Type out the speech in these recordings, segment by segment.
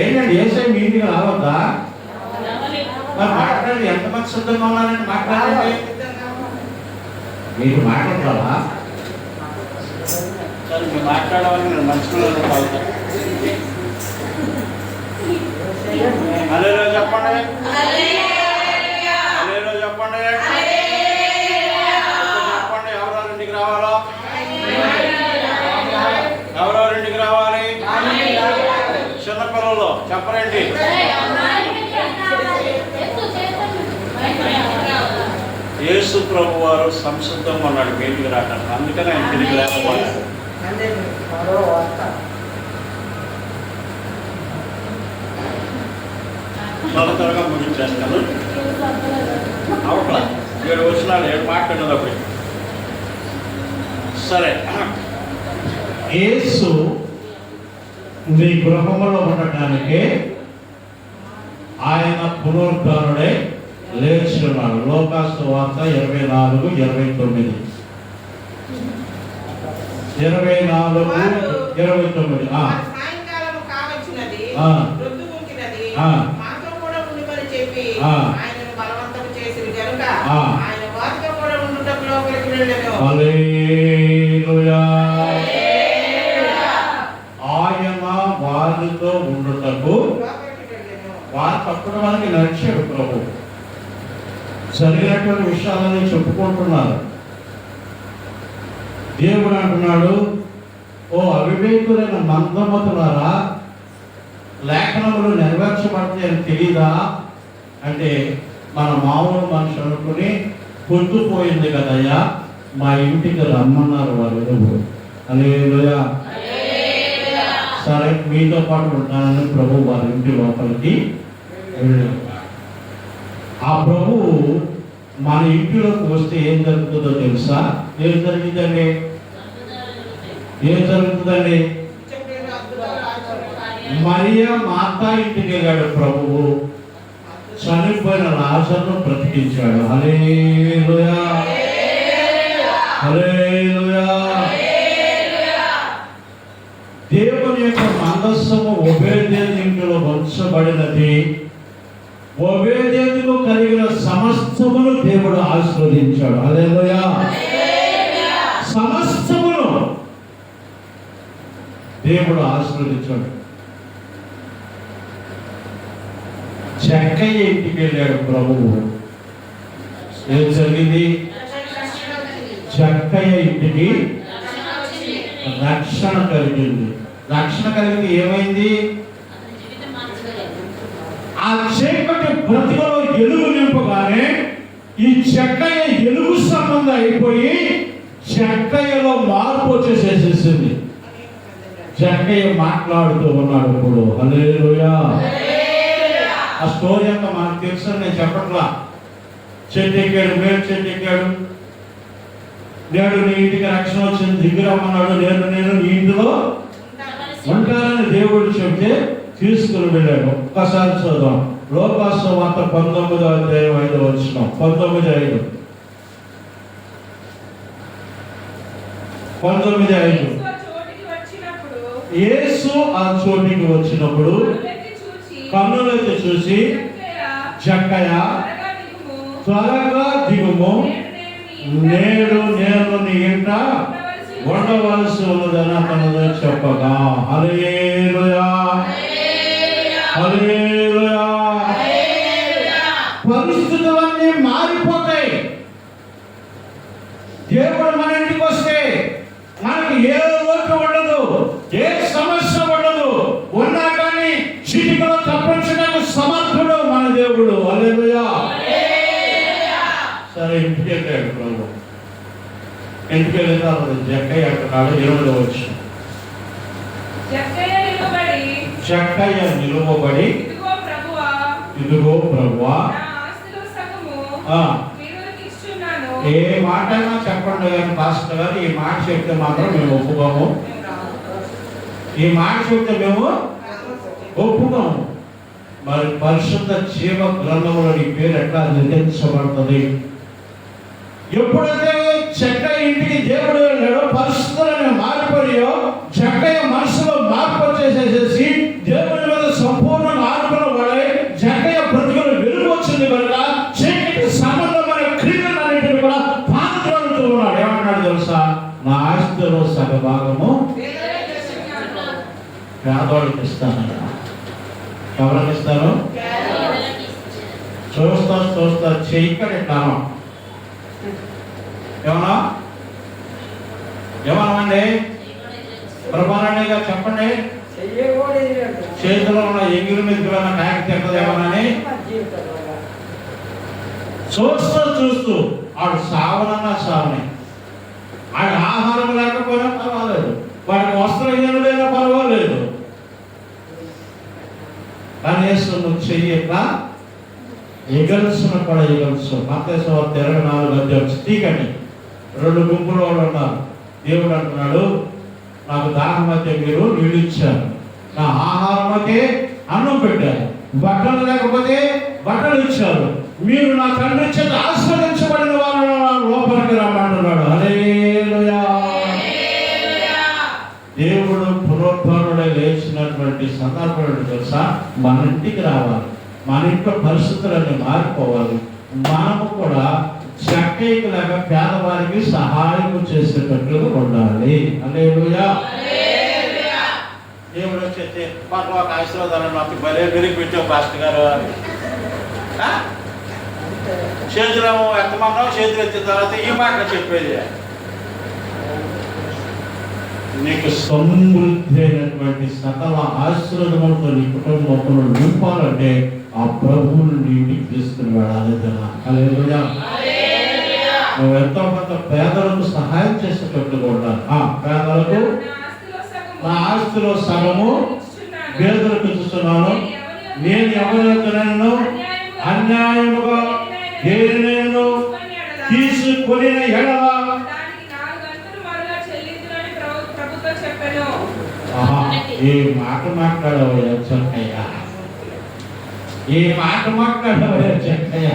ఏంటండి? ఏసై మీటింగ్ రావద్దా? మరి మాట్లాడండి. ఎంతమంది సిద్ధంగా ఉన్నారండి? మాట్లాడండి. మీరు మంచిగా పాల్గొంటాను అదేలో చెప్పండి. చిన్నపిల్లలు చెప్పరండి. యేసు ప్రభు వారు సంసిద్ధంగా ఉన్నాడు మీటికి రావడానికి అందుకని ఆయన తిరిగి లేకపోయాడు. త్వరగా ముగించేస్తాను. అవకల ఏడు వచ్చినాడు ఏడు మాట్లాడినప్పుడు. సరే. యేసు మీ గృహములో ఉండటానికి ఆయన పునరుద్ధారుడే లేచున్నాడు లోకాసు వార్త ఇరవై నాలుగు ఇరవై తొమ్మిది. ఇరవై నాలుగు ఇరవై తొమ్మిది. ఆ, వారికి నడిచాడు ప్రభు. జరిగినటువంటి విషయాలని చెప్పుకుంటున్నారు. దేవుడు అంటున్నాడు ఓ అవివేకులైన మందమతులారా లేఖనములు నెరవేర్చబడతాయని తెలీదా? అంటే మన మామూలు మనిషి అనుకుని పొద్దుపోయింది కదయ్యా మా ఇంటికి రమ్మన్నారు వాళ్ళు అలేలుయా సరే మీతో పాటు ఉంటానని ప్రభు వారి ఇంటి లోపలికి ఆ ప్రభు మన ఇంటిలోకి వస్తే ఏం జరుగుతుందో తెలుసా? ఏం జరిగిందండి ఏం జరుగుతుందండి? మరియ అద్భుతాలు మాత ఇంటికి వెళ్ళాడు ప్రభువు. చనిపోయిన లాజర్ను బ్రతికించాడు. హల్లెలూయా. దేవుని యొక్క మనస్సము ఉభయ ఇంటిలో వంచబడినది. కలిగిన సమస్తమును దేవుడు ఆశీర్వదించాడు. హల్లెలూయా. సమస్తమును దేవుడు ఆశీర్వదించాడు. చెక్కయ్య ఇంటికి వెళ్ళాడు ప్రభువు. ఏం జరిగింది? చెక్కయ్య ఇంటికి రక్షణ కలిగింది. రక్షణ కలిగింది ఏమైంది? ఆ చెక్కయ్య ఎలుగు సంబంధం అయిపోయి చెక్కయ్యలో మార్పు వచ్చేసేసేసింది. చెక్కయ్య మాట్లాడుతూ ఉన్నాడు ఇప్పుడు. హల్లెలూయా. ఆ స్టోరీ అంతా మనకు తెలుసు నేను చెప్పట్లా. చెట్టు ఎక్కాడు మేలు చెట్టు ఎక్కాడు నేడు నీ ఇంటికి రక్షణ వచ్చింది. దిగురమ్మన్నాడు నేను నేను నీ ఇంటిలో ఉంటానని దేవుడు చెప్తే తీసుకుని వెళ్ళాడు. ఒక్కసారి చూద్దాం. లోకాసు వార్త పంతొమ్మిదో అధ్యాయం ఐదు వచ్చిన పంతొమ్మిది ఐదు. పంతొమ్మిది ఐదు. యేసు ఆ చోటికి వచ్చినప్పుడు కన్నులెత్తి చూసి "జక్కయ్య, జక్కయ్య త్వరగా దిగుము. నేడు నేను నీ ఇంట ఉండవలసి ఉన్నదని అతను చెప్పగా. హల్లెలూయా. హల్లెలూయా. దేవుడు మన ఇంటికి వస్తే మనకి ఏ లోటు ఉండదు ఏ సమస్య ఉండదు. ఉన్నా కానీ చిటికలో తప్పించడానికి సమర్థుడు మన దేవుడు. హల్లెలూయా. సరే ఇంటికి వెళ్ళాడు ప్రభు. ఇంటికి వెళ్ళిన తర్వాత జక్కయ్య అంటున్నాడు ఇరవై వచ్చి జక్కయ్య నిలువబడి "ఇదిగో ప్రభువా, ఇదిగో ప్రభువా నా ఆస్తిలో సగము ఆ, వీరులకు ఇచ్చుచున్నాను." ఏ మాటైనా చెప్పండి కానీ పాస్టర్ గారు ఈ మాట చెప్తే మాత్రం మేము ఒప్పుకోము. ఈ మాట చెప్తే మేము ఒప్పుకోము. మరి పరిశుద్ధ జీవ గ్రంథంలో నీ పేరు ఎట్లా నిర్ణయించబడుతుంది ఎప్పుడైతే చెక్క ఇంటికి దేవుడు వెళ్ళాడో పరిస్థితులను మారిపోయాయో చెక్క మనసులో మార్పు వచ్చేసేసేసి పేదవాళ్ళకి ఇస్తానట ఎవరికి ఇస్తారు చూస్తా చూస్తా చెయ్యిక్కడ ఇట్లాను ఏమన్నా? ఏమన్నామండి ప్రభారాణి చెప్పండి. చేతిలో ఉన్న ఎంగిలి మీద ఏమైనా కాయకు తింటది ఏమన్నా? చూస్తూ చూస్తూ ఆడు సావనన్నా సావని. ఆడు ఆహారం లేకపోయినా పర్వాలేదు. వాడికి వస్త్రం ఏమైనా పర్వాలేదు కానీ చెయ్యక ఎగల్సిన కూడా ఎగల్సు మతేశ్వర ఇరవై నాలుగు అధ్యాయం స్త్రీకని రెండు గుంపులు వాళ్ళు ఉన్నారు. దేవుడు అంటున్నాడు నాకు దాహం మధ్య మీరు నీళ్ళు ఇచ్చారు. నా ఆహారమకే అన్నం పెట్టారు. బట్టలు లేకపోతే బట్టలు ఇచ్చారు. మీరు నా తండ్రి చేత ఆస్వాదించబడిన వారు లోపలికి రమ్మంటున్నాడు లేచినటువంటి సందర్భం తెలుసా? మన ఇంటికి రావాలి. మన ఇంట్లో పరిస్థితులన్నీ మారిపోవాలి. మనము కూడా చక్కైకి లాగా పేదవారికి సహాయం చేసేటట్లుగా ఉండాలి. అంటే దేవుడు వచ్చేసి మాకు ఒక ఆశీర్వాదాలు మాకు భలే పెరిగి పాస్టర్ గారు. అని చేతులు ఎత్తమన్నావు చేతులు ఎత్తిన తర్వాత ఈ మాట చెప్పేది. నీకు సమృద్ధి అయినటువంటి సకల ఆశీర్వాదములతో నీ కుటుంబంలో నింపాలంటే ఆ ప్రభువుని నీటి తీసుకుని వెళ్ళాలి జనా నువ్వు ఎంతో కొంత పేదలకు సహాయం చేసేటట్టుగా ఉండాలి. ఆ పేదలకు నా ఆస్తిలో సగము పేదలకు చూస్తున్నాను నేను ఎవరైతున్నాను అన్యాయముగా దేనినైనా తీసుకొని ఎడలా ఈ మాట మాట్లాడవయ్యా చెక్కయ్య ఈ మాట మాట్లాడవయ్యా చెక్కయ్య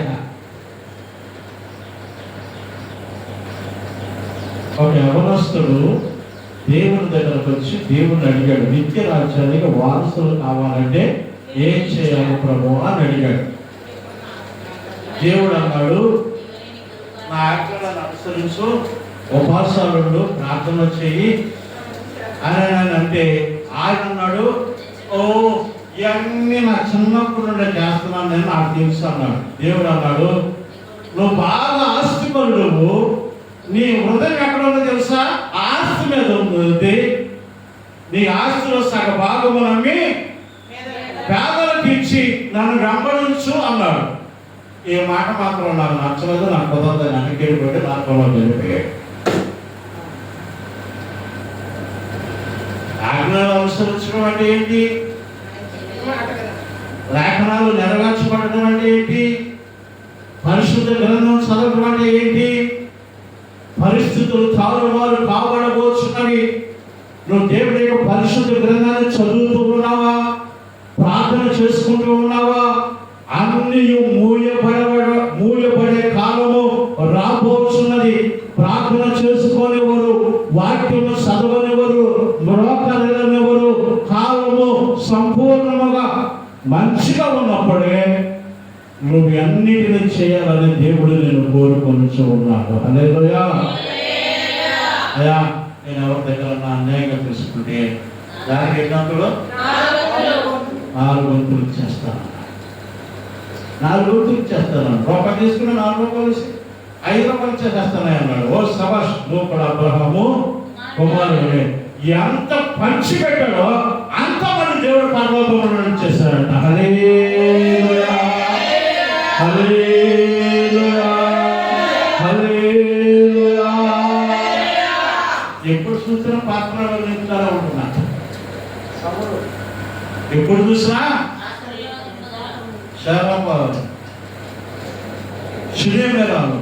ఒక యవనస్తుడు దేవుని దగ్గరకు వచ్చి దేవుని అడిగాడు నిత్య రాజ్యానికి వారసులు కావాలంటే ఏం చేయాలి ప్రభు? అని అడిగాడు. దేవుడు అన్నాడు నా ఆజ్ఞలను అనుసరించు ఉపాసాలు ప్రార్థన చేయి అని ఆయన అంటే ఆయన అన్నాడు ఓ ఇవన్నీ నా చిన్నప్పుడు నుండి చేస్తున్నాను నేను నాకు తెలుసు అన్నాడు. దేవుడు అన్నాడు నువ్వు బాగా ఆస్తిపరుడు నీ హృదయం ఎక్కడ ఉందో తెలుసా? ఆస్తి మీద ఉంది. నీ ఆస్తిలో సగ భాగము నమ్మి పేదలకు ఇచ్చి నన్ను వెంబడించు అన్నాడు. ఈ మాట మాత్రం నాకు నచ్చలేదు నాకు కుదరదు నాకు వెళ్ళిపోయి నాకు వెళ్ళిపోయాడు లేఖనాలు అనుసరించడం అంటే ఏంటి? లేఖనాలు నెరవేర్చబడటం అంటే ఏంటి? పరిశుద్ధ గ్రంథం చదవడం అంటే ఏంటి? పరిస్థితులు తారుమారు కాబడబోచున్నవి నువ్వు దేవుడి యొక్క పరిశుద్ధ గ్రంథాన్ని చదువుతూ ఉన్నావా? ప్రార్థన చేసుకుంటూ ఉన్నావా? అన్ని మూయపడబడ మంచిగా ఉన్నప్పుడే నువ్వు అన్నిటిని చేయాలని దేవుడు నేను కోరుకొని ఉన్నాడు. అలేలోయా అయ్యా నేను ఎవరి దగ్గర నా అన్యాయంగా తీసుకుంటే దానికి ఎన్నంతలో నాలుగు వంతులు చేస్తాను నాలుగు వంతులు చేస్తాను రూపాయలు తీసుకుని నాలుగు రూపాయలు ఇస్తే ఐదు రూపాయలు చేసేస్తాను అన్నాడు. ఓ సభాష్ నువ్వు కూడా అబ్రహము కుమారుడే ఎంత పంచి పెట్టాడో అంత మంది దేవుడు పర్వతంలో చేశాడంట హల్లెలూయా. ఎప్పుడు చూసినా పాత్ర వర్ణించాలా ఉంటున్నా ఎప్పుడు చూసినా శారమ్మ శిలేమేరాలు.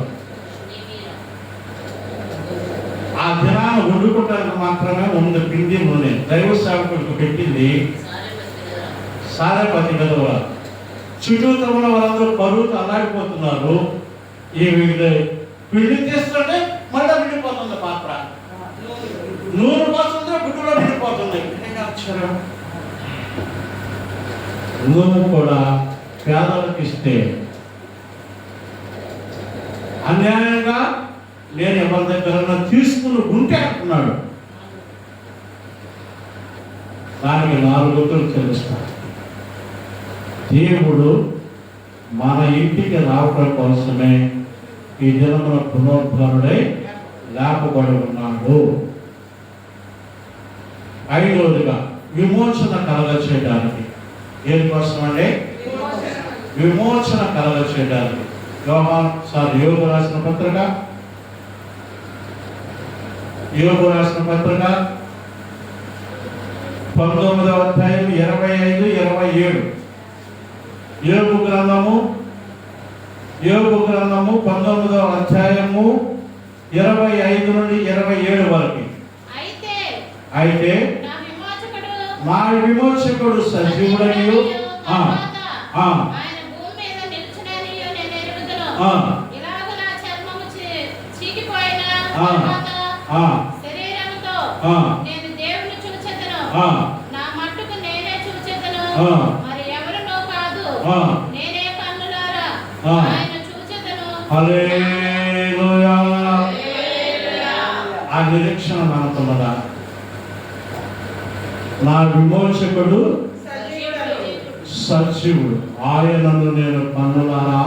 ఆ దినాన్ని వండుకుంటానికి మాత్రమే ఉంది పిండి నూనె. దైవ సేవకుడికి పెట్టింది సారేపతి గదవ చుట్టూతో ఉన్న వాళ్ళందరూ పరువుతో అలాగిపోతున్నారు ఈ వీళ్ళు పిండి తీస్తుంటే మళ్ళీ విడిపోతుంది పాత్ర. నూరు పోతుంది గుడ్డులో విడిపోతుంది. ఏంటి నూనె కూడా పేదలకు ఇస్తే అన్యాయంగా నేను ఎవరి దగ్గర తీసుకుని ఉంటే అంటున్నాడు. దానికి నాలుగుతులు చెల్లిస్తారు దేవుడు మన ఇంటికి రావడం కోసమే ఈ దినమున పునరుద్ధరణుడై లేపబడి ఉన్నాడు. ఐదవదిగా విమోచన కలగ చేయడానికి దేనికోసం అండి విమోచన కలగ చేయడానికి. యోహాన్ సార్ యోగ రాసిన పత్రిక? యోగ రాసిన పత్రిక? పంతొమ్మిదవ అధ్యాయం ఇరవై ఐదు ఇరవై ఏడు. యోగు గ్రంథము యోగు గ్రంథము పంతొమ్మిదవ అధ్యాయము ఇరవై ఐదు నుండి ఇరవై ఏడు వరకు. అయితే మా విమోచకుడు సజీవుడనియు నిలుచుననియు నేను దేవుని చూచెదను. నా మట్టుకు నేనే చూచెదను ఆ. మరి ఎవరునో కాదు ఆ. నేనే కన్నులారా? ఆ. ఆయన చూచెదను. హల్లెలూయా. ఆ నిరీక్షణ మనకున్నదా నా విమోచకుడు సజీవుడు. ఆయనను నేను కన్నులారా?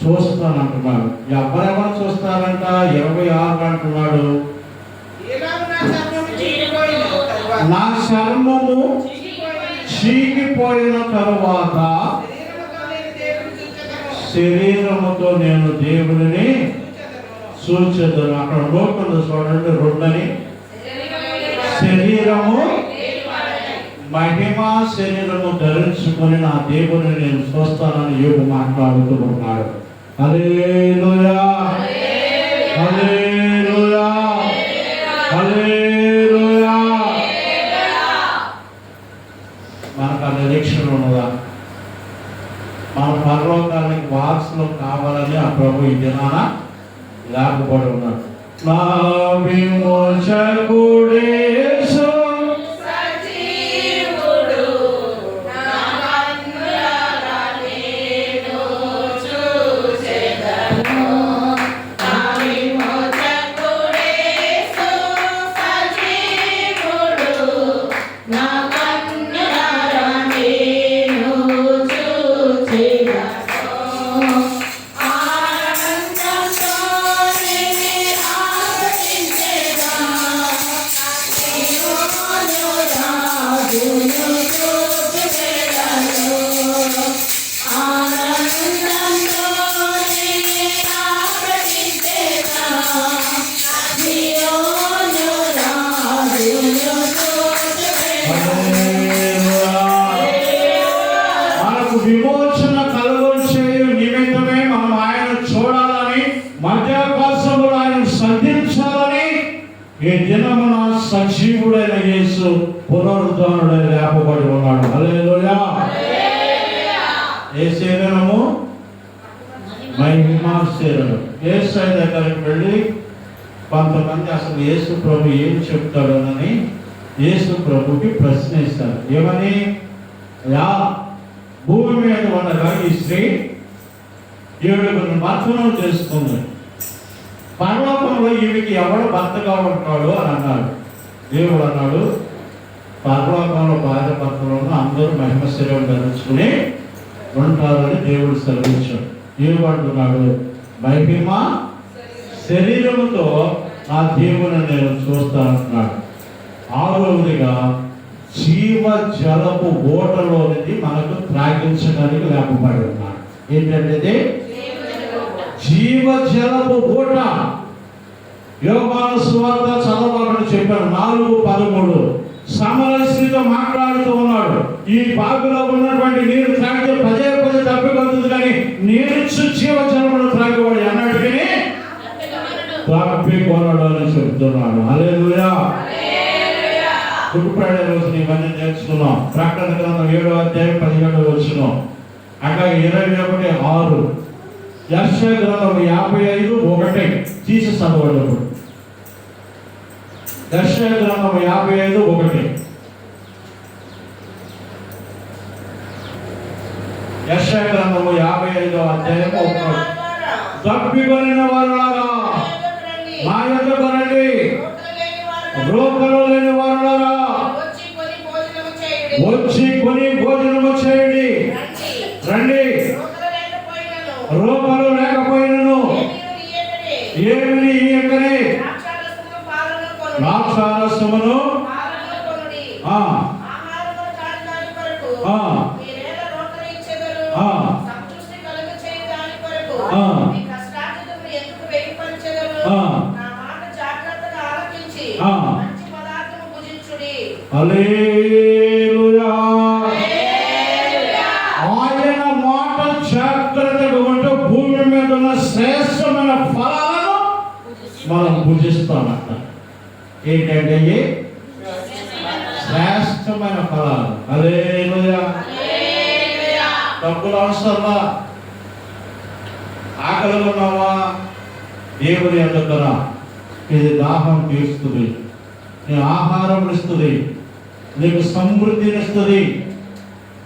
చూస్తానంటున్నాడు. ఎవరెవరు చూస్తారంట? ఇరవై ఆరు అంటున్నాడు. నా చర్మము చీకిపోయిన తరువాత శరీరముతో నేను దేవుడిని సూచెదను. అక్కడ లోకంలో చూడండి రెండని. శరీరము మహిమా శరీరము ధరించుకొని నా దేవుని నేను చూస్తానని యోగు మాట్లాడుతూ ఉన్నాడు. హల్లెలూయా. హల్లెలూయా. హల్లెలూయా మనకు ఆ నిరీక్షణ ఉన్నదా మన పరలోకానికి వారసులు కావాలని ఆ ప్రభు ఈ దినాన లేకపోవడం ఉన్నాడు. నా విమోచకుడే కొంతమంది అసలు యేసు ప్రభు ఏం చెప్తాడోనని యేసు ప్రభుకి ప్రశ్నిస్తారు ఏమని? యా భూమి మీద ఉండగా ఈ స్త్రీ ఏడుగురు భర్తను చేసుకుంది పరలోకంలో ఈమెకి ఎవడు భర్తగా ఉంటాడు అని అన్నాడు. దేవుడు అన్నాడు పరలోకంలో భార్య భర్తలను అందరూ మహిమ ధరించుకుని ఉంటారని దేవుడు సెలవించాడు ఏమంటున్నాడు మహిమ శరీరముతో నా దేవుని నేను చూస్తానంటున్నాడు ఆరోదిగా జీవ జలపు ఓటలోనిది మనకు త్రాగించడానికి లేకపోయి ఉన్నాడు. ఏంటంటే జీవ జలపు ఓట. యోగాన స్వార్థ చదవాలని చెప్పాడు. నాలుగు పదమూడు. సమరస్తితో మాట్లాడుతూ ఉన్నాడు. ఈ బాగులో ఉన్నటువంటి నీరు త్రాగితే పదే పదే తప్పిపోతుంది కానీ నీరు జీవ జలమును త్రాగేవాడు అన్నాడు తప్పి కొనడు అని చెప్తున్నాడు అలేలుయా గుడ్డుపడే రోజున ఇవన్నీ నేర్చుకున్నాం. ప్రకటన గ్రంథం ఏడో అధ్యాయం పదిహేడు వచ్చినాం అక్కడ ఇరవై ఒకటి ఆరు. యర్ష గ్రంథం యాభై ఐదు ఒకటి. తీసి చదవడం యర్ష గ్రంథం యాభై ఐదు ఒకటి. యర్ష గ్రంథము యాభై ఐదో అధ్యాయం ఒకటి. తప్పికొనిన వారులారా మా యొద్దకు రండి రూపంలో లేని వారు వచ్చి కొని మనం భుజిస్తామంట ఏంటంటే శ్రేష్టమైన ఫలాలు. అదే డబ్బులు అవసరమా? ఆకలి ఉన్నావా? దేవుని అందుకరా ఇది దాహం తీరుస్తుంది. నీ ఆహారం ఇస్తుంది. నీకు సమృద్ధినిస్తుంది.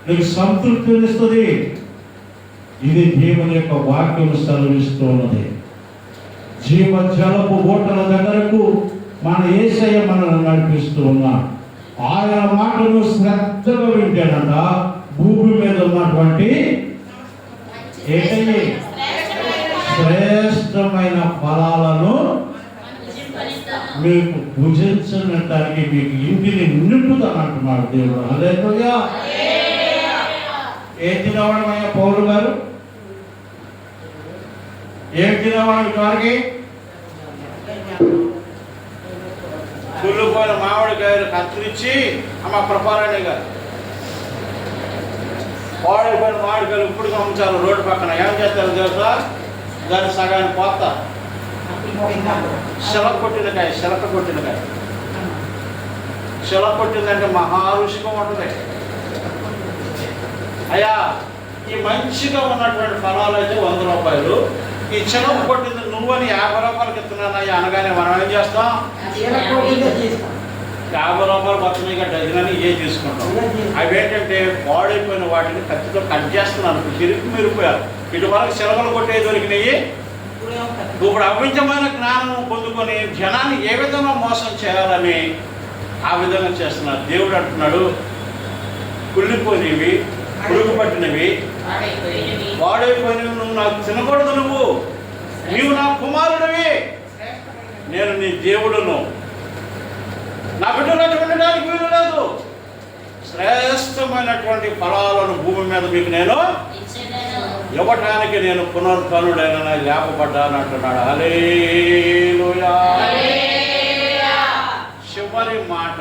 నీకు సంతృప్తినిస్తుంది. ఇది దేవుని యొక్క వాక్యం సెలవిస్తూ ఉన్నది. జీవ జలపు ఓటల దగ్గరకు మన ఏసయ్య మనల్ని నడిపిస్తూ ఉన్నాడు. ఆయన మాటను శ్రద్ధగా వింటాడంట. భూమి మీద ఉన్నటువంటి ఏంటయ్యి శ్రేష్టమైన ఫలాలను మీకు భుజించడానికి మీకు ఇంటిని నింపుతానంటున్నాడు దేవుడు. అదే ఏ తినవడమయ్యా పౌరు గారు? ఏం తినవాడు వారికి కుళ్ళుపోయిన మామిడికాయలు కత్తిరించి అమ్మ ప్రపారాణి గారు. పాడైపోయిన మామిడికాయలు ఇప్పుడు అమ్ముతారు రోడ్డు పక్కన. ఏం చేస్తారు తెలుసా? దాన్ని సగాన్ని పోతా శిలక కొట్టినకాయ శిలక కొట్టినకాయ శిలక కొట్టిందంటే మహా రుచిగా ఉంటుంది. అయ్యా ఈ మంచిగా ఉన్నటువంటి ఫలాలు అయితే వంద రూపాయలు. ఈ చిలక కొట్టింది నువ్వని యాభై రూపాయలకి ఇస్తున్నానయ్యా అనగానే మనం ఏం చేస్తాం? యాభై రూపాయలు మొత్తం ఇక డజన్ అని ఏ తీసుకుంటాం? అవి ఏంటంటే పాడైపోయిన వాటిని కత్తితో కట్ చేస్తున్నాను. తిరిగి మీరిపోయారు. ఇటువరకు సెలవులు కొట్టే దొరికినాయి. ఇప్పుడు అవించమైన జ్ఞానం పొందుకొని జనాన్ని ఏ విధంగా మోసం చేయాలని ఆ విధంగా చేస్తున్నారు. దేవుడు అంటున్నాడు కుళ్ళిపోయినవి పురుగు పట్టినవి వాడైపోయిన నువ్వు నాకు తినకూడదు నువ్వు. నీవు నా కుమారుడివి. నేను నీ దేవుడును. నా బిడ్డలు ఉండడానికి వీలు లేదు. శ్రేష్టమైనటువంటి ఫలాలను భూమి మీద మీకు నేను ఇవ్వటానికి నేను పునరుద్ధనుడైన లేపబడ్డాను అంటున్నాడు. హల్లెలూయా. చివరి మాట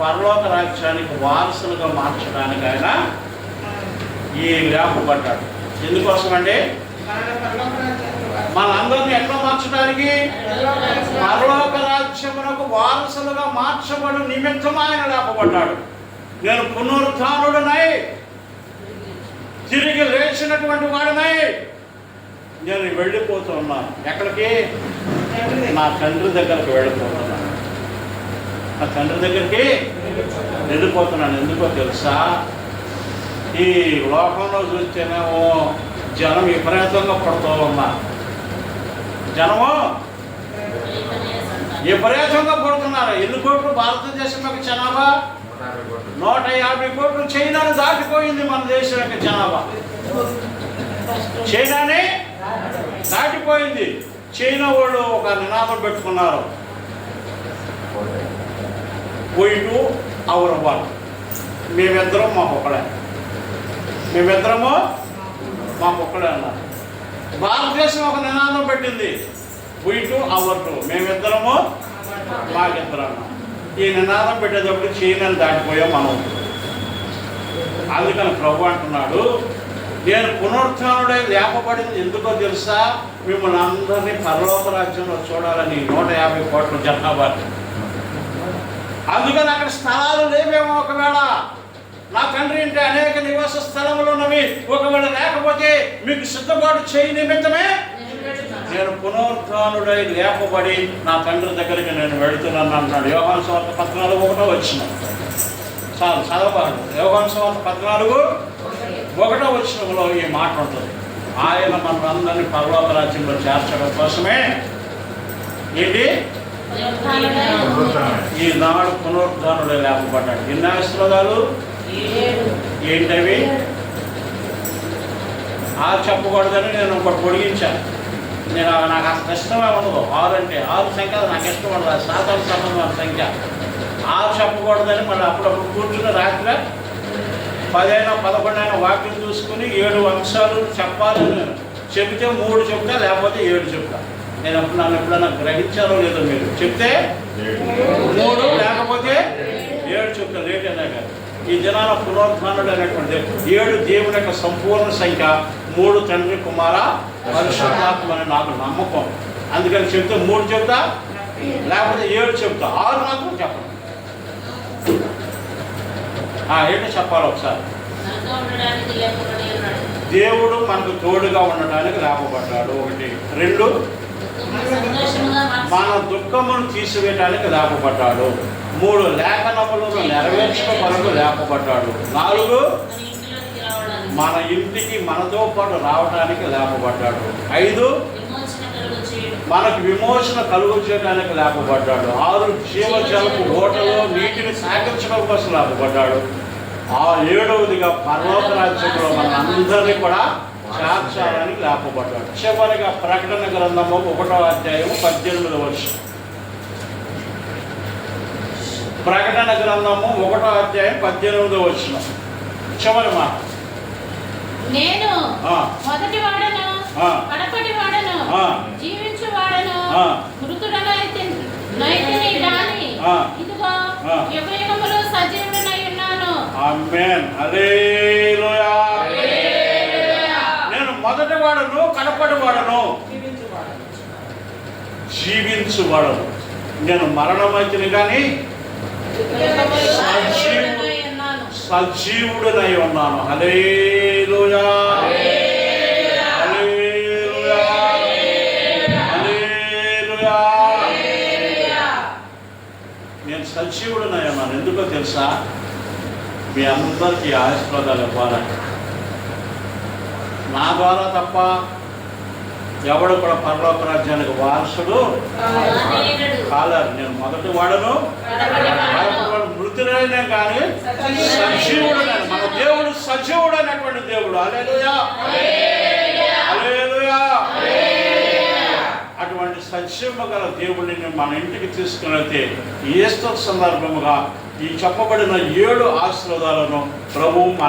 పరలోక రాజ్యానికి వారసులుగా మార్చడానికి ఆయన ఈ పడ్డాడు. ఎందుకోసం అండి మనందరినీ ఎట్లా మార్చడానికి? పరలోక రాజ్యమునకు వారసులుగా మార్చబడు నిమిత్తం ఆయన లేపబడ్డాడు నేను పునరుద్ధానుడనై తిరిగి లేచినటువంటి వాడినై. నేను వెళ్ళిపోతూ ఉన్నాను. ఎక్కడికి? నా తండ్రి దగ్గరకు వెళ్ళిపోతున్నాను. నా తండ్రి దగ్గరికి వెళ్ళిపోతున్నాను. ఎందుకో తెలుసా? ఈ లోకంలో చూస్తేనేమో జనం విపరీతంగా పడుతూ ఉన్నారు. జనము విపరీతంగా పడుతున్నారు. ఎన్ని కోట్లు భారతదేశం యొక్క జనాభా? నూట యాభై కోట్లు చైనాను దాటిపోయింది మన దేశం యొక్క జనాభా. చైనానే దాటిపోయింది. చైనా వాళ్ళు ఒక నినాదం పెట్టుకున్నారు. పోయి టు అవర్ వన్. మేమిద్దరం మాకు ఒకడే మేమిద్దరము మా ఒక్కడే అన్నారు భారతదేశం ఒక నినాదం పెట్టింది. వీ టు అవర్ టు మేమిద్దరము మాకిద్దరు అన్నాం ఈ నినాదం పెట్టేటప్పుడు చైనాని దాటిపోయాం మనం. అందుకని ప్రభు అంటున్నాడు నేను పునరుత్డై లేపబడింది ఎందుకో తెలుసా? మిమ్మల్ని అందరినీ పరలోక రాజ్యంలో చూడాలని నూట యాభై కోట్ల జనాభా. అందుకని అక్కడ స్థలాలు లేవేమో ఒకవేళ. నా తండ్రి ఇంటి అనేక నివాస స్థలములు ఉన్నవి. ఒకవేళ లేకపోతే మీకు సిద్ధపాటు చేయి నిమిత్తమే నేను పునరుత్డై లేపబడి నా తండ్రి దగ్గరికి నేను వెళుతున్నాను అంటున్నాడు. యోహాన్ స్వార్థ పద్నాలుగు ఒకటో వచ్చిన చాలు చదవాలి యోహాన్ స్వార్థ పద్నాలుగు ఒకటో వచ్చినంలో ఈ మాట ఉంటుంది. ఆయన మనందరినీ పరలోక రాజ్యంలో చేర్చడం కోసమే ఏంటి? ఈనాడు పునరుద్ధానుడే లేపబడ్డాడు. ఎన్ని ఏడు ఏంటవి? ఆరు చెప్పకూడదని నేను ఒకటి పొడిగించాను. నేను నాకు అసలు ఇష్టమే ఉండదు. ఆరు అంటే ఆరు సంఖ్య నాకు ఇష్టం ఉండదు. సాధారణ సంబంధం సంఖ్య. ఆరు చెప్పకూడదని మళ్ళీ అప్పుడప్పుడు కూర్చుని రాత్రి పదైనా పదకొండైనా వాక్యం చూసుకుని ఏడు అంశాలు చెప్పాలి నేను. చెబితే మూడు చెప్తా లేకపోతే ఏడు చెప్తా నేను అప్పుడు నన్ను ఎప్పుడైనా గ్రహించారో లేదో మీరు చెప్తే మూడు లేకపోతే ఏడు చెప్తా. లేట్ అయినా కానీ. ఈ దినాన పునరుద్ధానుడు అనేటువంటి ఏడు దేవుని యొక్క సంపూర్ణ సంఖ్య మూడు తండ్రి కుమార పరిశుద్ధాత్మ అని నాకు నమ్మకం. అందుకని చెప్తే మూడు చెప్తా? లేకపోతే ఏడు చెప్తా. ఆరు మాత్రం చెప్పను. ఆ, ఏంటో చెప్పాలి ఒకసారి. ఉండడానికి దేవుడు మనకు తోడుగా ఉండటానికి లేపబడ్డాడు ఒకటి. రెండు. మన దుఃఖమును తీసివేయటానికి లేపబడ్డాడు మూడు లేఖనములను నెరవేర్చక కొరకు లేపబడ్డాడు. నాలుగు మన ఇంటికి మనతో పాటు రావడానికి లేపబడ్డాడు. ఐదు మనకు విమోచన కలుగు చేయడానికి లేపబడ్డాడు. ఆరు జీవజలపు ఓటలో నీటిని సేకరించడం కోసం లేపబడ్డాడు. ఆ ఏడవదిగా పర్వత రాజ్యంలో మన అందరినీ కూడా చేర్చాలని లేపబడ్డాడు. చివరిగా ప్రకటన గ్రంథము ఒకటో అధ్యాయం పద్దెనిమిది వర్షం ప్రకటన గ్రంథము ఒకటో అధ్యాయం పద్దెనిమిదో వచ్చిన చివరి మాట. నేను మొదటి వాడను. కడపటి వాడను. జీవించు వాడను. మృతుడనైతే నైతిని. ఇదిగో ఆ. యుగ యుగములు సజీవుడనై ఉన్నాను. ఆమేన్. హల్లెలూయా. నేను మొదటి వాడను కడపటి వాడను. జీవించు వాడను. నేను మరణమైతిని కానీ సజీవుడనై ఉన్నాను. హలేలుయా నేను సజీవుడనై ఉన్నాను. ఎందుకో తెలుసా? మీ అందరికీ ఆశీర్వాదాలు ఇవ్వాలని నా ద్వారా తప్ప ఎవడు కూడా పరలోక రాజ్యానికి వారసుడు కాలేరు. నేను మొదటి వాడను. మృతుడైనా కానీ సజీవుడు మన దేవుడు సజీవుడు అనేటువంటి దేవుడు. అలేలుయా అలేలుయా అటువంటి సజీవ గల దేవుడిని మన ఇంటికి తీసుకుని వెళ్తే ఈస్టర్ సందర్భముగా ఈ చెప్పబడిన ఏడు ఆశీర్వాదాలను ప్రభు మన